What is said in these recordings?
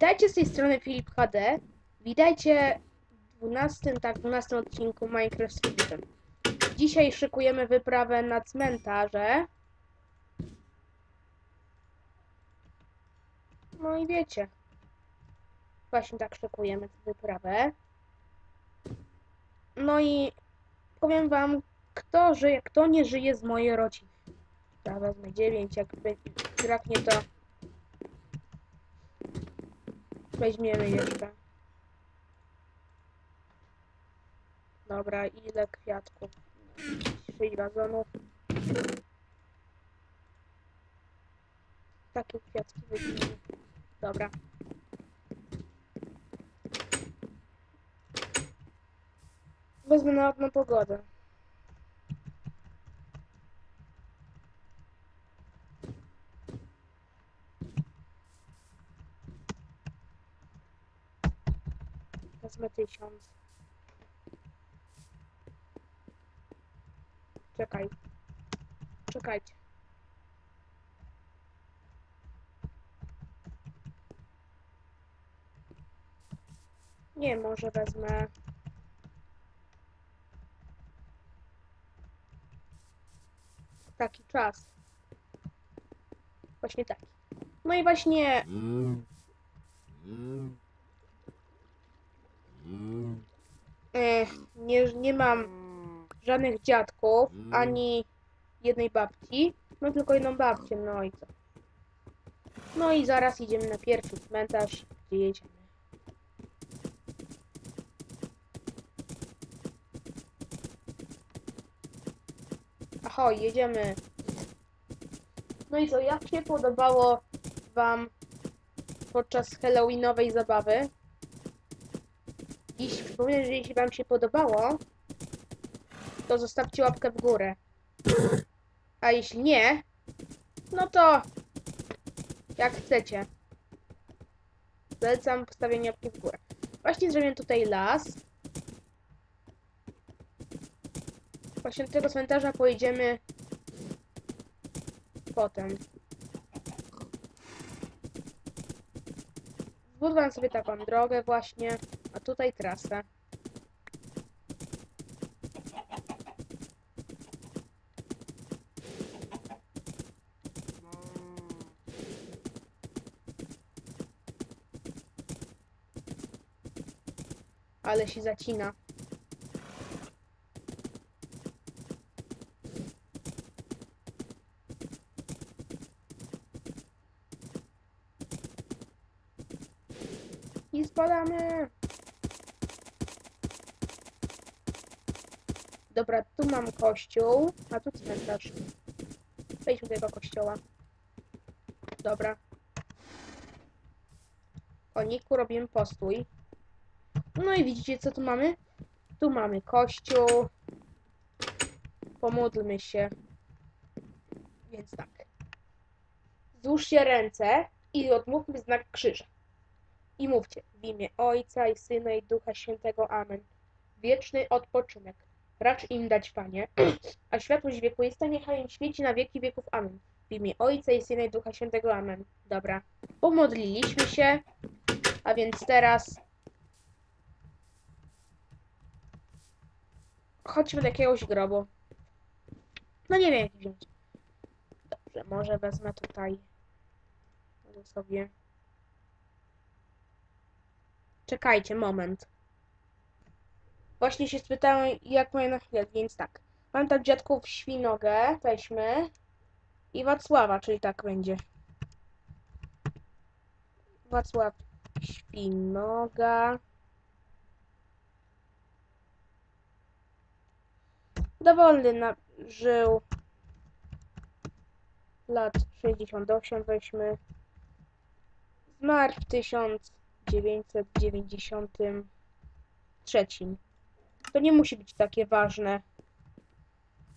Witajcie z tej strony Filip HD. Witajcie w 12, tak, 12 odcinku Minecraft. Dzisiaj szykujemy wyprawę na cmentarze. No i wiecie. Właśnie tak szykujemy tę wyprawę. No i powiem wam, kto żyje, kto nie żyje z mojej rodziny. Ja wezmę 9, jak braknie to weźmiemy jeszcze. Dobra, ile kwiatków? 6 wazonów. Takie kwiatki weźmiemy. Dobra. Wezmę na ładną pogodę. Wezmę. Czekaj. Czekajcie. Nie, może wezmę... Taki czas. Właśnie taki. No i właśnie Ech, nie, nie mam żadnych dziadków, ani jednej babci. Mam tylko jedną babcię, no i co? No i zaraz idziemy na pierwszy cmentarz, gdzie jedziemy. Ahoj, jedziemy. No i co, jak się podobało wam podczas halloweenowej zabawy? Przypomnę, że jeśli wam się podobało, to zostawcie łapkę w górę. A jeśli nie, no to jak chcecie. Zalecam postawienie łapki w górę. Właśnie zrobiłem tutaj las. Właśnie do tego cmentarza pojedziemy potem. Zbudowałem sobie taką drogę właśnie, a tutaj trasę. Ale się zacina. I spadamy. Dobra, tu mam kościół, a tu cmentarz. Wejdźmy do tego kościoła. Dobra. Koniku robimy postój. No i widzicie, co tu mamy? Tu mamy kościół. Pomódlmy się. Więc tak. Złóżcie ręce i odmówmy znak krzyża. I mówcie w imię Ojca i Syna i Ducha Świętego. Amen. Wieczny odpoczynek. Racz im dać, Panie, a światłość wiekuista niechaj im świeci na wieki wieków. Amen. W imię Ojca i Syna i Ducha Świętego. Amen. Dobra. Pomodliliśmy się, a więc teraz chodźmy do jakiegoś grobu. No nie wiem, jaki wziąć. Dobrze, może wezmę tutaj może sobie. Czekajcie, moment. Właśnie się spytałem, jak moje na chwilę, więc tak. Mam tam dziadków Świnogę, weźmy. I Wacława, czyli tak będzie. Wacław Świnoga. Dowolny na, żył lat 68, weźmy. Zmarł w 1993. To nie musi być takie ważne.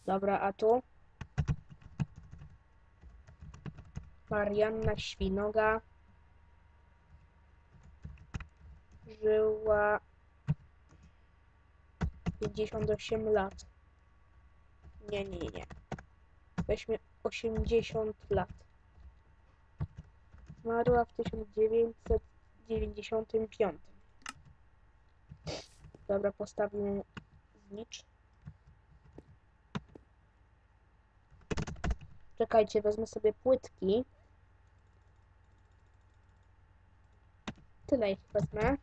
Dobra, a tu? Marianna Świnoga. Żyła 58 lat. Nie, nie, nie. Weźmy 80 lat. Zmarła w 95. Dobra, postawimy znicz. Czekajcie, wezmę sobie płytki. Tyle ich wezmę.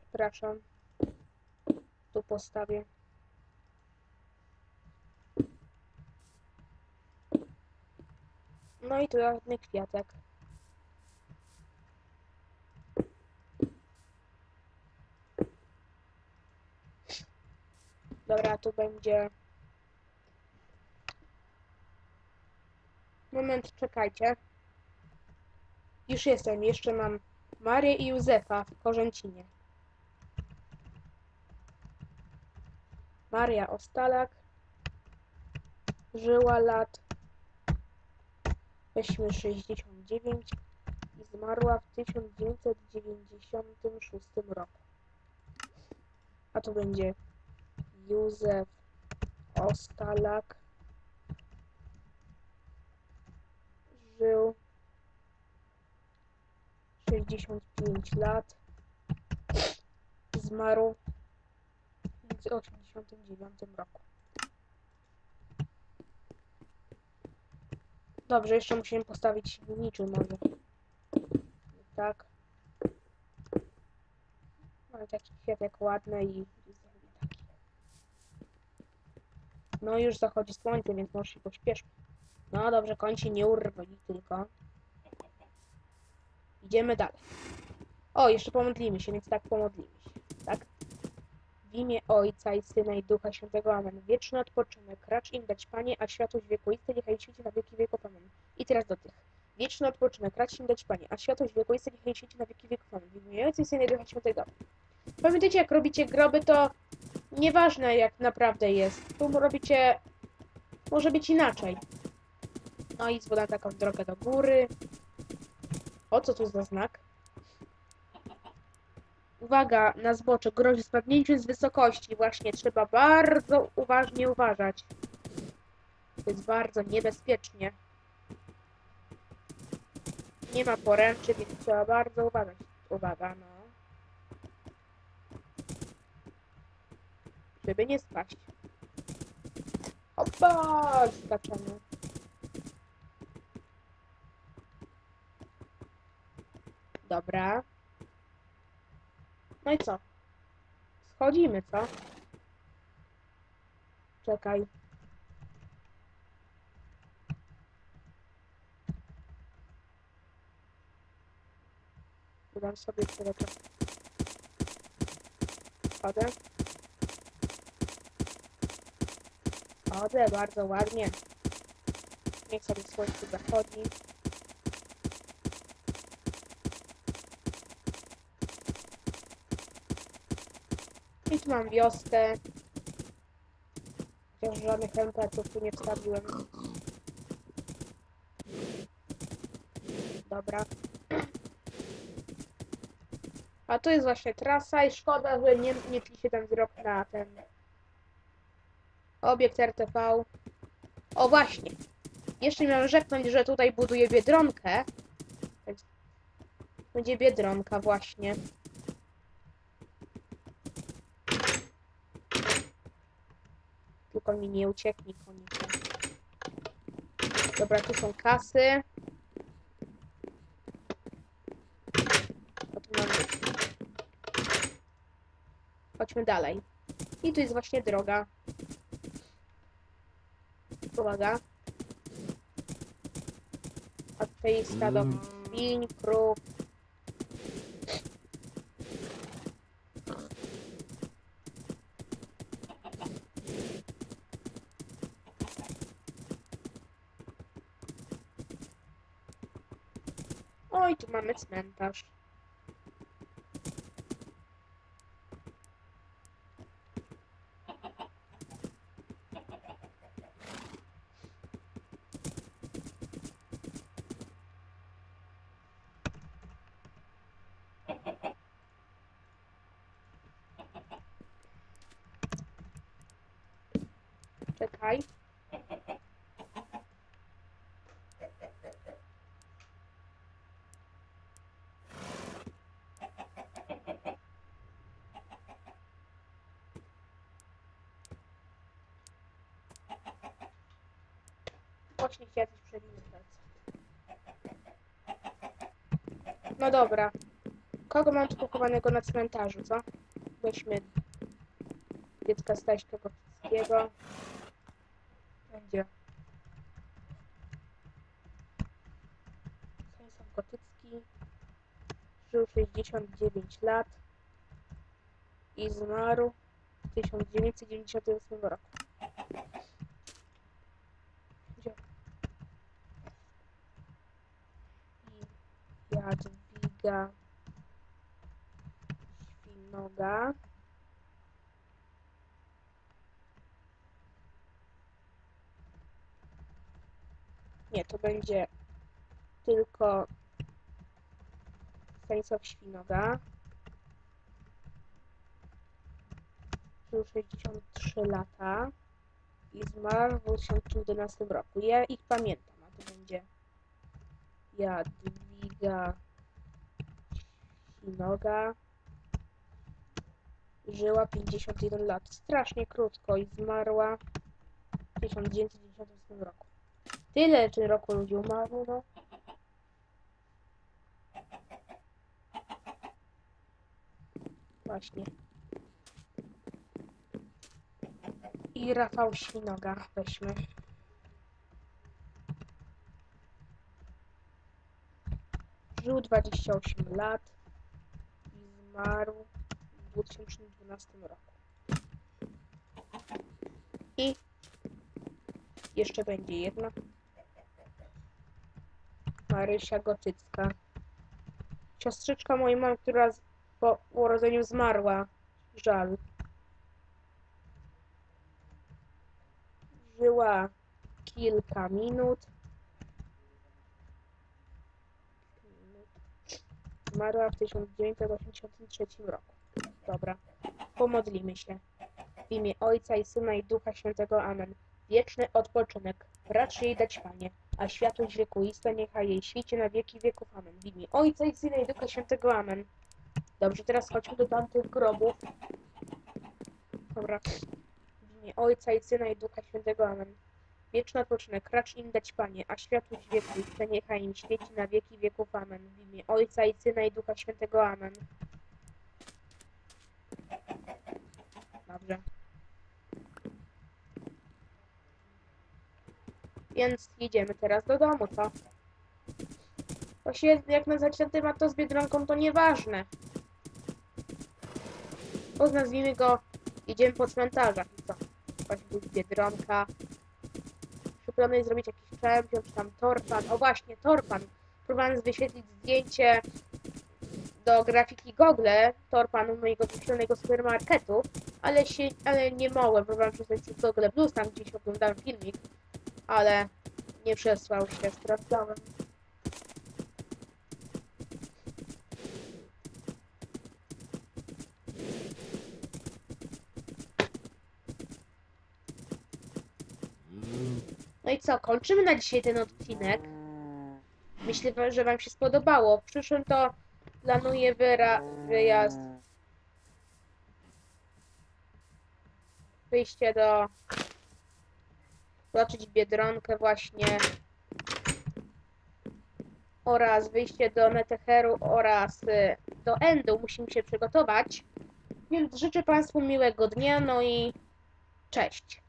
Przepraszam. Tu postawię. No i tu ładny kwiatek. Dobra, tu będzie... Moment, czekajcie. Już jestem, jeszcze mam Marię i Józefa w Korzęcinie. Maria Ostalak żyła lat weźmy 69 i zmarła w 1996 roku. A to będzie Józef Ostalak żył 65 lat zmarł w 1989 roku. Dobrze, jeszcze musimy postawić niczym może. Tak. Mamy taki kwiatek ładny i. No już zachodzi słońce, więc może się pośpieszmy. No dobrze, kończy nie urwali tylko. Idziemy dalej. O, jeszcze pomodlimy się, więc tak pomodlimy się. W imię Ojca i Syna i Ducha Świętego. Amen. Wieczny odpoczynek. Racz im dać, Panie, a światłość wiekuiste niechaj świeci na wieki wieków. Amen. I teraz do tych. Wieczny odpoczynek. Racz im dać, Panie, a światłość wiekuiste niechaj świeci na wieki wieków. Amen. W imię Ojca i Syna i Ducha Świętego. Pamiętajcie, jak robicie groby, to nieważne jak naprawdę jest. Tu robicie... Może być inaczej. No i zwoda taką drogę do góry. O, co tu za znak? Uwaga, na zbocze grozi spadnięciem z wysokości. Właśnie, trzeba bardzo uważnie uważać. To jest bardzo niebezpiecznie. Nie ma poręczy, więc trzeba bardzo uważać. Uwaga, no. Żeby nie spaść. Opa! Skaczemy. Dobra. No i co? Schodzimy, co? Czekaj. Dodam sobie tyle to. Chodzę. Chodzę bardzo ładnie. Niech sobie słońce zachodzi. I tu mam wioskę. Chociaż żadnych MPC-ów tu nie wstawiłem. Dobra. A tu jest właśnie trasa i szkoda, że nie, nie pisze ten wzrok na ten obiekt RTV. O właśnie. Jeszcze miałem rzeknąć, że tutaj buduję Biedronkę. Będzie Biedronka właśnie. Tylko mi nie ucieknie konika. Dobra, tu są kasy. O, tu mamy. Chodźmy dalej. I tu jest właśnie droga. Uwaga. A tutaj jest stado świń, krów. Oj, tu mamy cmentarz. Czekaj. Właśnie się jacyś przewinić. No dobra. Kogo mam tu pochowanego na cmentarzu, co? Weźmy dziecka Staśka Gotyckiego. Będzie. Stanisław Gotycki. Żył 69 lat i zmarł w 1998 roku. Gdzie? I Jadwiga Świnoga. Nie, to będzie tylko Stanisław Świnoga. Żył 63 lata i zmarł w 2011 roku. Ja ich pamiętam, a to będzie Jadwiga Świnoga. Żyła 51 lat. Strasznie krótko i zmarła w 1998 roku. Tyle czy roku ludzi umarło, no. Właśnie. I Rafał Świnoga weźmy. Żył 28 lat zmarł w 2012 roku. I jeszcze będzie jedna. Marysia Gotycka. Siostrzyczka mojej mamy, która po urodzeniu zmarła. Żal. Żyła kilka minut. Zmarła w 1983 roku. Dobra. Pomodlimy się. W imię Ojca i Syna i Ducha Świętego. Amen. Wieczny odpoczynek. Racz jej dać, Panie, a światłość wiekuista niechaj jej świeci na wieki wieków. Amen. W imię Ojca i Syna i Ducha Świętego. Amen. Dobrze, teraz chodźmy do tamtych grobów. Dobra. W imię Ojca i Syna i Ducha Świętego. Amen. Wieczny odpoczynek. Racz im dać, Panie, a światłość wiekuista niechaj im świeci na wieki wieków. Amen. W imię Ojca i Syna i Ducha Świętego. Amen. Dobrze. Więc jedziemy teraz do domu, co? Właściwie jak nazwać ten temat to z Biedronką to nieważne. Bo nazwijmy go Idziemy po cmentarzach i co? Właśnie Biedronka. Planuję zrobić jakiś czempion, czy tam torpan. O właśnie, torpan. Próbowałem wyświetlić zdjęcie do grafiki Google torpanu mojego fikcyjnego supermarketu, ale się, ale nie mogłem, próbowałem przesłać przez Google Plus, tam gdzieś oglądałem filmik, ale nie przesłał się, sprawdzałem. Co, kończymy na dzisiaj ten odcinek. Myślę, że Wam się spodobało. W przyszłym to planuję wyjazd. Wyjście do... Zobaczyć Biedronkę właśnie. Oraz wyjście do Netecheru oraz y, do Endu. Musimy się przygotować. Więc życzę Państwu miłego dnia, no i cześć.